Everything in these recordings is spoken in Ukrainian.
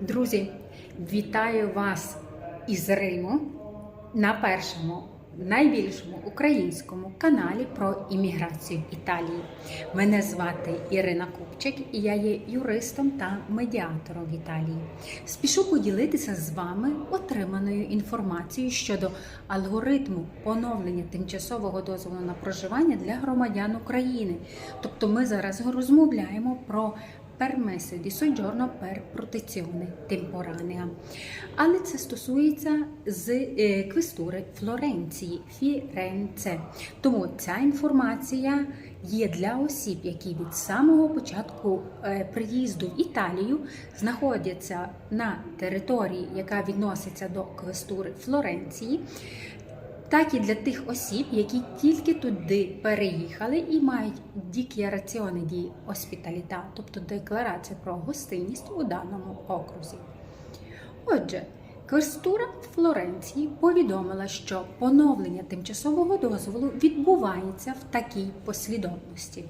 Друзі, вітаю вас із Риму на першому найбільшому українському каналі про імміграцію Італії. Мене звати Ірина Купчик і я є юристом та медіатором в Італії. Спішу поділитися з вами отриманою інформацією щодо алгоритму поновлення тимчасового дозволу на проживання для громадян України. Тобто, ми зараз розмовляємо про permesso di soggiorno per protezione temporanea. Але це стосується з квестури Флоренції, Фіренце. Тому ця інформація є для осіб, які від самого початку приїзду в Італію знаходяться на території, яка відноситься до квестури Флоренції так і для тих осіб, які тільки туди переїхали і мають діклараціони дії оспіталіта, тобто декларацію про гостинність у даному окрузі. Отже, Квестура Флоренції повідомила, що поновлення тимчасового дозволу відбувається в такій послідовності.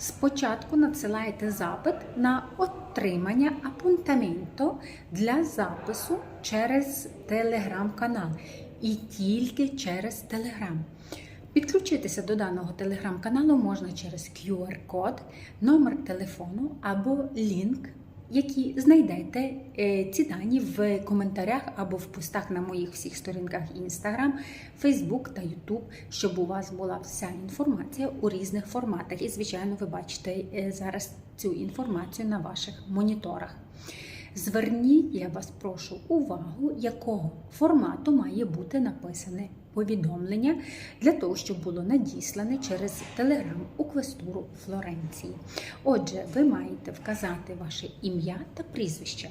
Спочатку надсилаєте запит на отримання апунтаменту для запису через телеграм-канал і тільки через телеграм. Підключитися до даного телеграм-каналу можна через QR-код, номер телефону або лінк, які знайдете е, ці дані в коментарях або в постах на моїх всіх сторінках Instagram, Facebook та YouTube, щоб у вас була вся інформація у різних форматах. І, звичайно, ви бачите е, зараз цю інформацію на ваших моніторах. Зверніть, я вас прошу, увагу, якого формату має бути написане повідомлення для того, щоб було надіслане через телеграм у квестуру Флоренції. Отже, ви маєте вказати ваше ім'я та прізвище,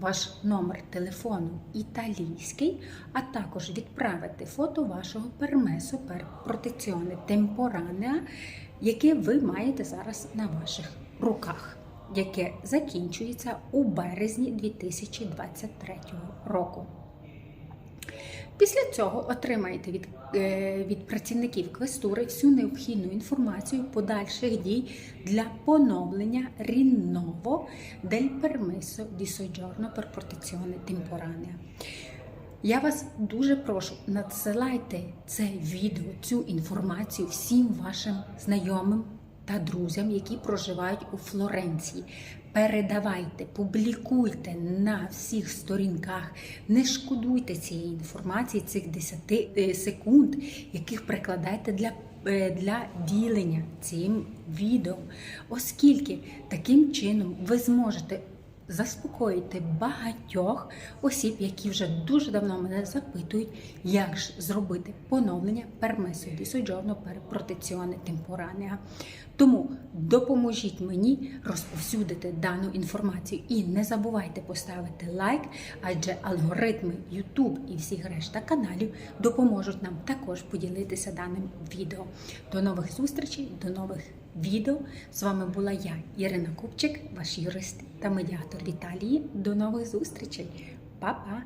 ваш номер телефону італійський, а також відправити фото вашого пермесу пер протеціоне темпоранеа, яке ви маєте зараз на ваших руках яке закінчується у березні 2023 року. Після цього отримаєте від е, від працівників квестури всю необхідну інформацію подальших дій для поновлення рінново дель permesso di soggiorno per protezione. Я вас дуже прошу, надсилайте це відео, цю інформацію всім вашим знайомим та друзям, які проживають у Флоренції. Передавайте, публікуйте на всіх сторінках, не шкодуйте цієї інформації, цих 10 секунд, яких прикладаєте для. Для ділення цим відео, оскільки таким чином ви зможете заспокоїти багатьох осіб, які вже дуже давно мене запитують, як ж зробити поновлення пермесу di soggiorno per. Тому допоможіть мені розповсюдити дану інформацію і не забувайте поставити лайк, адже алгоритми YouTube і всіх решта каналів допоможуть нам також поділитися даним відео. До нових зустрічей, до нових відео. З вами була я, Ірина Купчик, ваш юрист та медіатор в Італії. До нових зустрічей. Па-па!